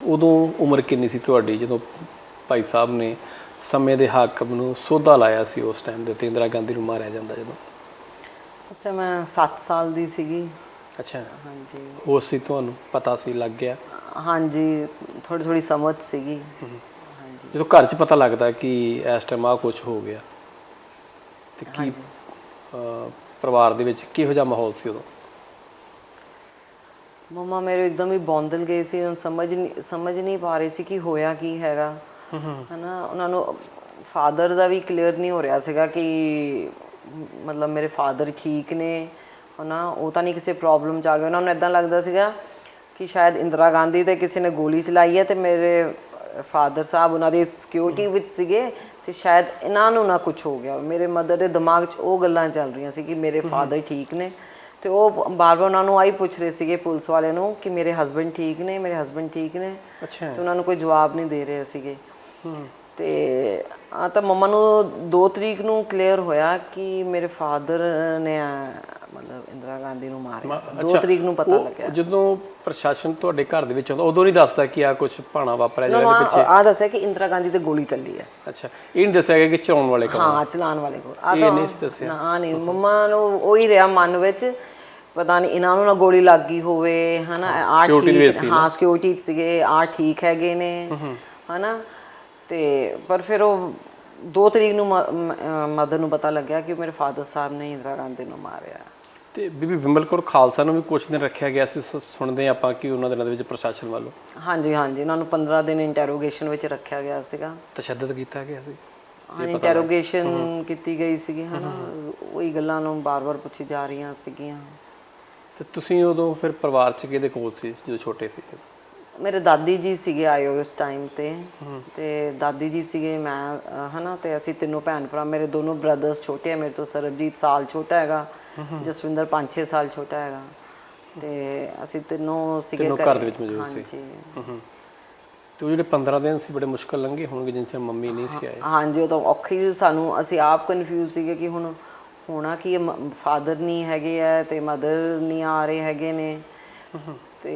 ਉਦੋਂ ਉਮਰ ਕਿੰਨੀ ਸੀ ਤੁਹਾਡੀ ਜਦੋਂ ਭਾਈ ਸਾਹਿਬ ਨੇ ਸਮੇਂ ਦੇ ਹਾਕਮ ਨੂੰ ਸੋਧਾ ਲਾਇਆ ਸੀ ਉਸ ਟਾਈਮ ਦੇ ਉੱਤੇ ਇੰਦਰਾ ਗਾਂਧੀ ਨੂੰ ਮਾਰਿਆ ਜਾਂਦਾ ਜਦੋਂ? ਉਸ ਸਮੇਂ ਮੈਂ 7 ਸਾਲ ਦੀ ਸੀਗੀ। ਅੱਛਾ। ਹਾਂਜੀ। ਉਸ ਸੀ ਤੁਹਾਨੂੰ ਪਤਾ ਸੀ ਲੱਗ ਗਿਆ? ਹਾਂਜੀ ਥੋੜੀ ਥੋੜੀ ਸਮਝ ਸੀਗੀ। ਹਾਂਜੀ। ਜਦੋਂ ਘਰ 'ਚ ਪਤਾ ਲੱਗਦਾ ਕਿ ਇਸ ਟਾਈਮ ਆ ਕੁਝ ਹੋ ਗਿਆ ਤੇ ਕੀ ਪਰਿਵਾਰ ਦੇ ਵਿੱਚ ਕਿਹੋ ਜਿਹਾ ਮਾਹੌਲ ਸੀ ਉਦੋਂ? ਮਮਾ ਮੇਰੇ ਇੱਕਦਮ ਹੀ ਬੌਂਦਲ ਗਏ ਸੀ ਉਹ ਸਮਝ ਨਹੀਂ ਸਮਝ ਨਹੀਂ ਪਾ ਰਹੇ ਸੀ ਕਿ ਹੋਇਆ ਕੀ ਹੈਗਾ। ਹਨਾ ਉਹਨਾਂ ਨੂੰ ਫਾਦਰ ਦਾ ਵੀ ਕਲੀਅਰ ਨਹੀਂ ਹੋ ਰਿਹਾ ਸੀਗਾ ਕਿ ਮਤਲਬ ਮੇਰੇ ਫਾਦਰ ਠੀਕ ਨੇ। ਹਨਾ ਉਹ ਤਾਂ ਨਹੀਂ ਕਿਸੇ ਪ੍ਰੋਬਲਮ ਚ ਆ ਗਏ। ਉਹਨਾਂ ਨੂੰ ਇਦਾਂ ਲੱਗਦਾ ਸੀਗਾ ਕਿ ਸ਼ਾਇਦ ਇੰਦਰਾ ਗਾਂਧੀ ਤੇ ਕਿਸੇ ਨੇ ਗੋਲੀ ਚਲਾਈ ਹੈ ਤੇ ਮੇਰੇ ਫਾਦਰ ਸਾਹਿਬ ਉਹਨਾਂ ਦੀ ਸਿਕਿਉਰਿਟੀ ਵਿੱਚ ਸੀਗੇ ਤੇ ਸ਼ਾਇਦ ਇਹਨਾਂ ਨੂੰ ਨਾ ਕੁਝ ਹੋ ਗਿਆ। ਮੇਰੇ ਮਦਰ ਦੇ ਦਿਮਾਗ 'ਚ ਉਹ ਗੱਲਾਂ ਚੱਲ ਰਹੀਆਂ ਸੀ ਕਿ ਮੇਰੇ ਫਾਦਰ ਠੀਕ ਨੇ। ਤੇ ਉਹ ਬਾਰ-ਬਾਰ ਉਹਨਾਂ ਨੂੰ ਆਈ ਪੁੱਛ ਰਹੇ ਸੀਗੇ ਪੁਲਿਸ ਵਾਲਿਆਂ ਨੂੰ ਕਿ ਮੇਰੇ ਹਸਬੰਡ ਠੀਕ ਨੇ ਮੇਰੇ ਹਸਬੰਡ ਠੀਕ ਨੇ। ਅੱਛਾ। ਤੇ ਉਹਨਾਂ ਨੂੰ ਕੋਈ ਜਵਾਬ ਨਹੀਂ ਦੇ ਰਹੇ ਸੀਗੇ। ਤੇ ਆ ਤਾਂ ਮੰਮਾ ਨੂੰ 2 ਤਰੀਕ ਨੂੰ ਕਲੀਅਰ ਹੋਇਆ ਕਿ ਮੇਰੇ ਫਾਦਰ ਨੇ ਮਤਲਬ ਇੰਦਰਾ ਗਾਂਧੀ ਨੂੰ ਮਾਰਿਆ। 2 ਤਰੀਕ ਨੂੰ ਪਤਾ ਲੱਗਿਆ। ਜਦੋਂ ਪ੍ਰਸ਼ਾਸਨ ਤੁਹਾਡੇ ਘਰ ਦੇ ਵਿੱਚ ਆਉਂਦਾ ਉਦੋਂ ਨਹੀਂ ਦੱਸਦਾ ਕਿ ਆ ਕੁਝ ਭਾਣਾ ਵਾਪਰਿਆ ਜਿਹੜਾ ਪਿੱਛੇ? ਆ ਦੱਸਿਆ ਕਿ ਇੰਦਰਾ ਗਾਂਧੀ ਤੇ ਗੋਲੀ ਚੱਲੀ ਹੈ ਅੱਛਾ ਇਹ ਨਹੀਂ ਦੱਸਿਆ ਕਿ ਚਲਾਉਣ ਵਾਲੇ ਕੌਣ ਹਾਂ ਚਲਾਨ ਵਾਲੇ ਕੋਲ ਆ ਤਾਂ ਨਹੀਂ ਦੱਸਿਆ। ਨਾ ਨਹੀਂ ਮੰਮਾ ਨੂੰ ਉਹ ਹੀ ਰਿਹਾ ਮਨ ਵਿੱਚ ਪਤਾ ਨਹੀਂ ਇਹਨਾਂ ਨੂੰ ਨਾ ਗੋਲੀ ਲੱਗ ਗਈ ਹੋਵੇ ਹਨਾ ਆ ਠੀਕ ਹਾਂ। ਸਿਕਿਉਰਿਟੀ ਸੀਗੇ ਆ ਠੀਕ ਹੈਗੇ ਨੇ ਹਨਾ। ਤੇ ਪਰ ਫਿਰ ਉਹ 2 ਤਰੀਕ ਨੂੰ ਮਦਰ ਨੂੰ ਪਤਾ ਲੱਗਿਆ ਕਿ ਮੇਰੇ ਫਾਦਰ ਸਾਹਿਬ ਨੇ ਇੰਦਰਾ ਗਾਂਧੀ ਨੂੰ ਮਾਰਿਆ। ਤੇ ਬੀਬੀ ਵਿਮਲ ਕੌਰ ਖਾਲਸਾ ਨੂੰ ਵੀ ਕੁਝ ਦਿਨ ਰੱਖਿਆ ਗਿਆ ਸੀ ਸੁਣਦੇ ਆਪਾਂ ਕਿ ਉਹਨਾਂ ਦਿਨਾਂ ਦੇ ਵਿੱਚ ਪ੍ਰਸ਼ਾਸਨ ਵੱਲੋਂ। ਹਾਂਜੀ ਹਾਂਜੀ ਇਹਨਾਂ ਨੂੰ 15 ਦਿਨ ਇੰਟਰੋਗੇਸ਼ਨ ਵਿੱਚ ਰੱਖਿਆ ਗਿਆ ਸੀਗਾ। ਤਸ਼ੱਦਦ ਕੀਤਾ ਗਿਆ ਸੀ। ਹਾਂ ਇੰਟਰੋਗੇਸ਼ਨ ਕੀਤੀ ਗਈ ਸੀਗੀ ਹਨਾ। ਉਹੀ ਗੱਲਾਂ ਨੂੰ ਬਾਰ-ਬਾਰ ਪੁੱਛੀ ਜਾ ਰਹੀਆਂ ਸੀਗੀਆਂ। ਤੇ ਤੁਸੀਂ ਉਦੋਂ ਫਿਰ ਪਰਿਵਾਰ 'ਚ ਕਿਹਦੇ ਕੋਲ ਸੀ ਜਦੋਂ ਛੋਟੇ ਸੀ? ਮੇਰੇ ਦਾਦੀ ਜੀ ਸੀਗੇ ਆਏ ਹੋਏ ਉਸ ਟਾਈਮ ਤੇ। ਤੇ ਦਾਦੀ ਜੀ ਸੀਗੇ ਮੈਂ ਹਨਾ ਤੇ ਅਸੀਂ ਤਿੰਨੋਂ ਭੈਣ ਭਰਾ ਮੇਰੇ ਦੋਨੋਂ ਬ੍ਰਦਰਸ ਛੋਟੇ ਆ ਮੇਰੇ ਤੋਂ ਸਰਬਜੀਤ ਸਾਲ ਛੋਟਾ ਹੈਗਾ ਜਸਵਿੰਦਰ 5-6 ਸਾਲ ਛੋਟਾ ਹੈਗਾ। ਤੇ ਅਸੀਂ ਤਿੰਨੋਂ ਸੀਗੇ ਤਿੰਨੋਂ ਘਰ ਦੇ ਵਿੱਚ ਮੌਜੂਦ ਸੀ। ਹਾਂਜੀ। ਤੇ ਜਿਹੜੇ 15 ਦਿਨ ਸੀ ਬੜੇ ਮੁਸ਼ਕਲ ਲੰਘੇ ਹੋਣਗੇ ਜਿੰਨ ਚਿਰ ਮੰਮੀ ਨਹੀਂ ਸੀ ਆਏ। ਹਾਂਜੀ ਉਹ ਤਾਂ ਔਖੀ ਸੀ ਸਾਨੂੰ। ਅਸੀਂ ਆਪ ਕਨਫਿਊਜ਼ ਸੀਗੇ ਕਿ ਹੁਣ ਹੋਣਾ ਕੀ ਫਾਦਰ ਨਹੀਂ ਹੈਗੇ ਆ ਤੇ ਮਦਰ ਨਹੀਂ ਆ ਰਹੇ ਹੈਗੇ ਨੇ। ਤੇ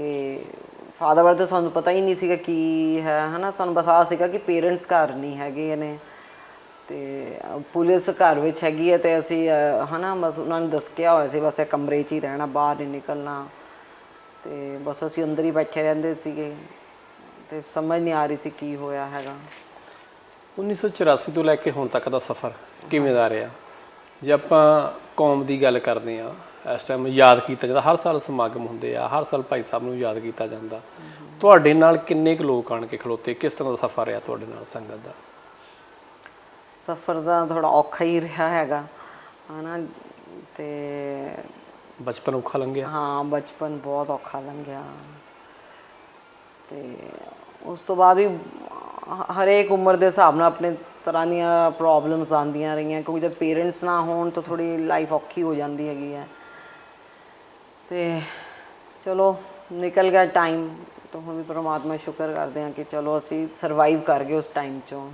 ਫਾਦਰ ਬਾਰੇ ਤਾਂ ਸਾਨੂੰ ਪਤਾ ਹੀ ਨਹੀਂ ਸੀਗਾ ਕੀ ਹੈ ਹਨਾ? ਸਾਨੂੰ ਬਸ ਆ ਸੀਗਾ ਕਿ ਪੇਰੈਂਟਸ ਘਰ ਨਹੀਂ ਹੈਗੇ ਨੇ ਤੇ ਪੁਲਿਸ ਘਰ ਵਿੱਚ ਹੈਗੀ ਹੈ ਤੇ ਅਸੀਂ ਅਹ, ਹਨਾ ਬਸ ਉਹਨਾਂ ਨੂੰ ਦੱਸ ਕਿਹਾ ਹੋਇਆ ਸੀ ਬਸ ਇਹ ਕਮਰੇ 'ਚ ਹੀ ਰਹਿਣਾ ਬਾਹਰ ਨਹੀਂ ਨਿਕਲਣਾ। ਤੇ ਬਸ ਅਸੀਂ ਅੰਦਰ ਹੀ ਬੈਠੇ ਰਹਿੰਦੇ ਸੀਗੇ। ਤੇ ਸਮਝ ਨਹੀਂ ਆ ਰਹੀ ਸੀ ਕੀ ਹੋਇਆ ਹੈਗਾ। 1984 ਤੋਂ ਲੈ ਕੇ ਹੁਣ ਤੱਕ ਦਾ ਸਫ਼ਰ ਕਿਵੇਂ ਦਾ ਰਿਹਾ? ਜੇ ਆਪਾਂ ਕੌਮ ਦੀ ਗੱਲ ਕਰਦੇ ਆ ਇਸ ਟਾਈਮ ਯਾਦ ਕੀਤਾ ਜਾਂਦਾ। ਹਰ ਸਾਲ ਸਮਾਗਮ ਹੁੰਦੇ ਆ ਹਰ ਸਾਲ ਭਾਈ ਸਾਹਿਬ ਨੂੰ ਯਾਦ ਕੀਤਾ ਜਾਂਦਾ। ਤੁਹਾਡੇ ਨਾਲ ਕਿੰਨੇ ਕੁ ਲੋਕ ਆਣ ਕੇ ਖਲੋਤੇ? ਕਿਸ ਤਰ੍ਹਾਂ ਦਾ ਸਫ਼ਰ ਰਿਹਾ ਤੁਹਾਡੇ ਨਾਲ ਸੰਗਤ ਦਾ? ਸਫ਼ਰ ਦਾ ਥੋੜਾ ਔਖਾ ਹੀ ਰਿਹਾ ਹੈਗਾ ਹਨਾ। ਤੇ ਬਚਪਨ ਔਖਾ ਲੰਘਿਆ? ਹਾਂ ਬਚਪਨ ਬਹੁਤ ਔਖਾ ਲੰਘਿਆ। ਤੇ ਉਸ ਤੋਂ ਬਾਅਦ ਵੀ ਹਰੇਕ ਉਮਰ ਦੇ ਹਿਸਾਬ ਨਾਲ ਆਪਣੇ ਤਰ੍ਹਾਂ ਦੀਆਂ ਪ੍ਰੋਬਲਮਸ ਆਉਂਦੀਆਂ ਰਹੀਆਂ। ਕਿਉਂਕਿ ਜਦ ਪੇਰੈਂਟਸ ਨਾ ਹੋਣ ਤਾਂ ਥੋੜੀ ਲਾਈਫ ਔਖੀ ਹੋ ਜਾਂਦੀ ਹੈਗੀ ਹੈ। ਤੇ ਚਲੋ, ਨਿਕਲ ਗਿਆ ਟਾਈਮ ਤਾਂ ਹੁਣ ਵੀ ਪਰਮਾਤਮਾ ਸ਼ੁਕਰ ਕਰਦੇ ਹਾਂ ਕਿ ਚਲੋ ਅਸੀਂ ਸਰਵਾਈਵ ਕਰ ਗਏ ਉਸ ਟਾਈਮ ਚੋਂ।